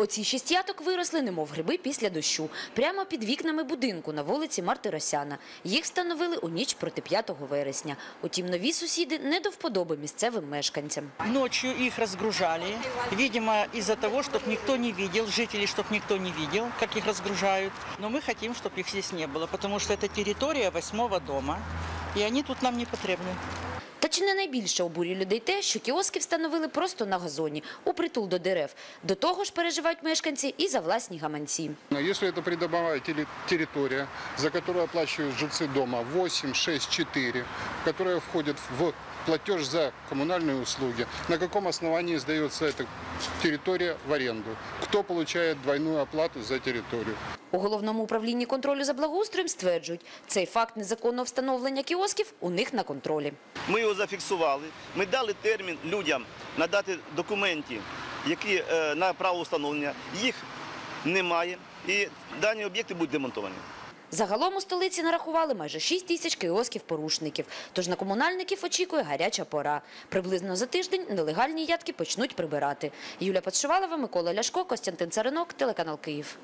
Оці шість яток виросли, немов гриби після дощу, прямо під вікнами будинку на вулиці Мартиросяна. Їх встановили у ніч проти 5 вересня. Утім, нові сусіди не до вподоби місцевим мешканцям. Ночью их разгружали, видимо, из-за того, чтобы никто не видел, жителей, чтобы никто не видел, как их разгружают. Но мы хотим, чтобы их здесь не было, потому что это территория восьмого дома, и они тут нам не потребны. Та чи не найбільше обурює людей те, що кіоски встановили просто на газоні, у притул до дерев. До того ж переживають мешканці і за власні гаманці. Но Если это придомовая теле- территория, за которую оплачивают жильцы дома 8, 6, 4, которая входит в платеж за коммунальные услуги, на каком основании сдается эта территория в аренду? Кто получает двойную оплату за территорию? У головному управлінні контролю за благоустроєм стверджують, цей факт незаконного встановлення кіосків у них на контролі. Ми його зафіксували. Ми дали термін людям надати документи, які е, на право встановлення. Їх немає. І дані об'єкти будуть демонтовані. Загалом у столиці нарахували майже 6 тисяч кіосків-порушників. Тож на комунальників очікує гаряча пора. Приблизно за тиждень нелегальні ядки почнуть прибирати. Юля Подшивалова, Микола Ляшко, Костянтин Царинок, телеканал Київ.